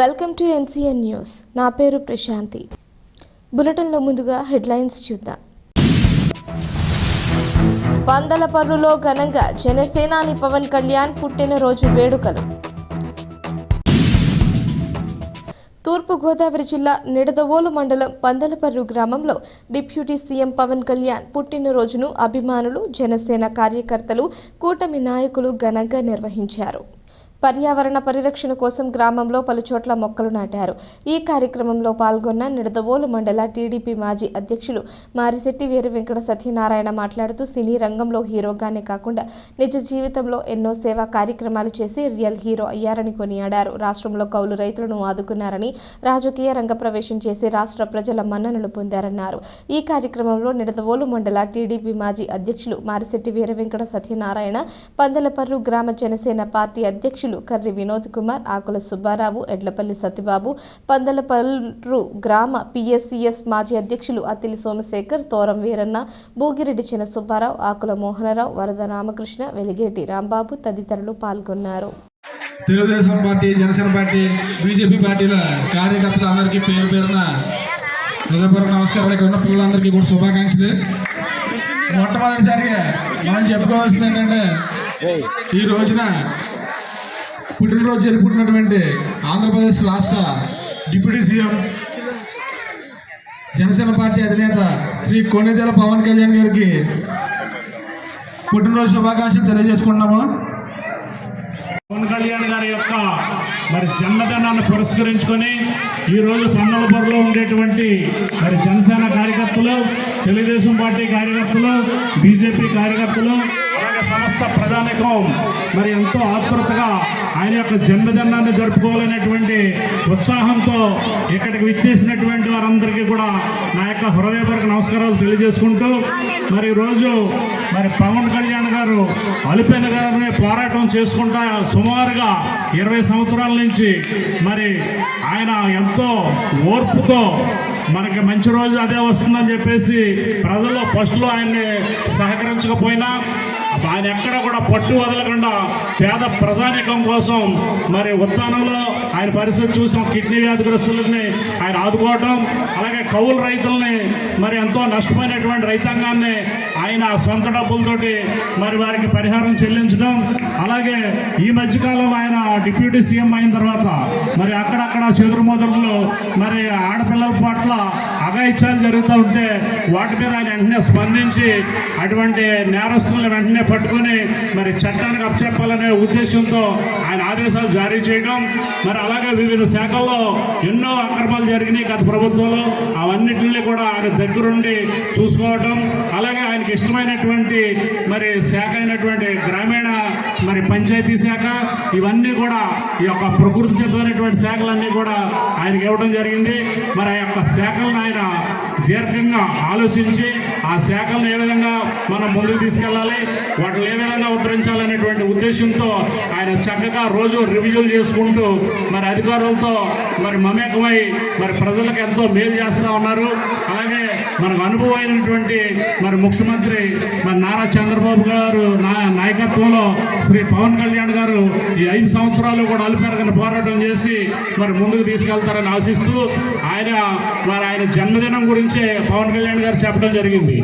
Welcome to NCN news. నా పేరు ప్రశాంతి. బులెటిన్లో ముందుగా హెడ్లైన్స్ చూద్దాం. పందలపర్రులో ఘనంగా జనసేనాని పవన్ కళ్యాణ్ పుట్టినరోజు వేడుకలు. తూర్పుగోదావరి జిల్లా నిడదవోలు మండలం పందలపర్రు గ్రామంలో డిప్యూటీ సీఎం పవన్ కళ్యాణ్ పుట్టినరోజును అభిమానులు జనసేన కార్యకర్తలు కూటమి నాయకులు ఘనంగా నిర్వహించారు. పర్యావరణ పరిరక్షణ కోసం గ్రామంలో పలుచోట్ల మొక్కలు నాటారు. ఈ కార్యక్రమంలో పాల్గొన్న నిడదవోలు మండల టీడీపీ మాజీ అధ్యక్షులు మారిశెట్టి వీర వెంకట సత్యనారాయణ మాట్లాడుతూ సినీ రంగంలో హీరోగానే కాకుండా నిజ జీవితంలో ఎన్నో సేవా కార్యక్రమాలు చేసి రియల్ హీరో అయ్యారని కొనియాడారు. రాష్ట్రంలో కౌలు రైతులను ఆదుకున్నారని రాజకీయ రంగ ప్రవేశం చేసి రాష్ట్ర ప్రజల మన్ననలు పొందారన్నారు. ఈ కార్యక్రమంలో నిడదవోలు మండల టీడీపీ మాజీ అధ్యక్షులు మారిశెట్టి వీర వెంకట సత్యనారాయణ పందలపర్రు గ్రామ జనసేన పార్టీ అధ్యక్షులు కర్రి వినోద్ కుమార్ ఆకుల సుబ్బారావు ఎడ్లపల్లి సతిబాబు పందలపర్రు గ్రామ పిఎస్సిఎస్ మాజీ అధ్యక్షులు అతిలి సోమశేఖర్ తోరం వీరన్న భూగిరెడ్డి చిన్న సుబ్బారావు ఆకుల మోహనరావు వరద రామకృష్ణ వెలిగేటి రాంబాబు తదితరులు పాల్గొన్నారు. Telugu Desam party Janasena party BJP పార్టీల కార్యకర్తలు అందరికీ పేరు పేరున హృదయపూర్వక నమస్కారాలు. ఇక్కడ ఉన్న పిల్లలందరికీ కూడా శుభాకాంక్షలు. మొట్టమొదటిసారిగా మనం చెప్పుకోవాల్సింది ఏంటంటే ఈ రోజున పుట్టినరోజు జరుపుకుంటున్నటువంటి ఆంధ్రప్రదేశ్ రాష్ట్ర డిప్యూటీ సీఎం జనసేన పార్టీ అధినేత శ్రీ కొన్నిదేల పవన్ కళ్యాణ్ గారికి పుట్టినరోజు శుభాకాంక్షలు తెలియజేసుకుంటున్నాము. పవన్ కళ్యాణ్ గారి యొక్క మరి జన్మదినాన్ని పురస్కరించుకొని ఈ రోజు పన్నలపూర్లో ఉండేటువంటి మరి జనసేన కార్యకర్తలు తెలుగుదేశం పార్టీ కార్యకర్తలు బీజేపీ కార్యకర్తలు అలాగే సమస్త ప్రధానికం మరి ఎంతో ఆతృతగా ఆయన యొక్క జన్మదినాన్ని జరుపుకోవాలనేటువంటి ఉత్సాహంతో ఇక్కడికి విచ్చేసినటువంటి వారందరికీ కూడా నా యొక్క హృదయపూర్వక నమస్కారాలు తెలియజేసుకుంటూ మరి ఈరోజు మరి పవన్ కళ్యాణ్ గారు అలిపెన గారిని పోరాటం చేసుకుంటా సుమారుగా ఇరవై సంవత్సరాల నుంచి మరి ఆయన ఎంతో ఓర్పుతో మనకి మంచి రోజు అదే వస్తుందని చెప్పేసి ప్రజల్లో ఫస్ట్లో ఆయన్ని సహకరించకపోయినా ఆయన ఎక్కడ కూడా పట్టు వదలకుండా పేద ప్రజానికం కోసం మరి ఉత్తానంలో ఆయన పరిస్థితి చూసాం. కిడ్నీ వ్యాధిగ్రస్తులని ఆయన ఆదుకోవటం అలాగే కౌలు రైతుల్ని మరి ఎంతో నష్టపోయినటువంటి రైతాంగాన్ని ఆయన సొంత డబ్బులతోటి మరి వారికి పరిహారం చెల్లించడం అలాగే ఈ మధ్యకాలంలో ఆయన డిప్యూటీ సీఎం అయిన తర్వాత మరి అక్కడక్కడ చెదురుమదురులు మరి ఆడపిల్లల పట్ల అఘాయిత్యాలు జరుగుతూ ఉంటే వాటి మీద ఆయన వెంటనే స్పందించి అటువంటి నేరస్తులను వెంటనే పట్టుకొని మరి చట్టానికి అప్పచెప్పాలనే ఉద్దేశంతో ఆయన ఆదేశాలు జారీ చేయడం. మరి అలాగే వివిధ శాఖల్లో ఎన్నో అక్రమాలు జరిగినాయి గత ప్రభుత్వంలో. అవన్నిటిని కూడా ఆయన దగ్గరుండి చూసుకోవడం అలాగే ఆయనకి ఇష్టమైనటువంటి మరి శాఖ అయినటువంటి గ్రామీణ మరి పంచాయతీ శాఖ ఇవన్నీ కూడా ఈ యొక్క ప్రకృతి సిద్ధమైనటువంటి శాఖలన్నీ కూడా ఆయనకి ఇవ్వడం జరిగింది. మరి ఆ యొక్క శాఖలను ఆయన ఆయన దీర్ఘంగా ఆలోచించి ఆ శాఖలను ఏ విధంగా మనం ముందుకు తీసుకెళ్ళాలి వాటిని ఏ విధంగా ఉద్ధరించాలనేటువంటి ఉద్దేశంతో ఆయన చక్కగా రోజు రివ్యూలు చేసుకుంటూ మరి అధికారులతో మరి మమేకమై మరి ప్రజలకు ఎంతో మేలు చేస్తూ ఉన్నారు. అలాగే మనకు అనుభవం అయినటువంటి మరి ముఖ్యమంత్రి మరి నారా చంద్రబాబు గారు నా నాయకత్వంలో శ్రీ పవన్ కళ్యాణ్ గారు ఈ ఐదు సంవత్సరాలు కూడా అలుపెరగని పోరాటం చేసి మరి ముందుకు తీసుకెళ్తారని ఆశిస్తూ ఆయన మరి ఆయన జన్మదినం గురించి పవన్ కళ్యాణ్ గారు చెప్పడం జరిగింది.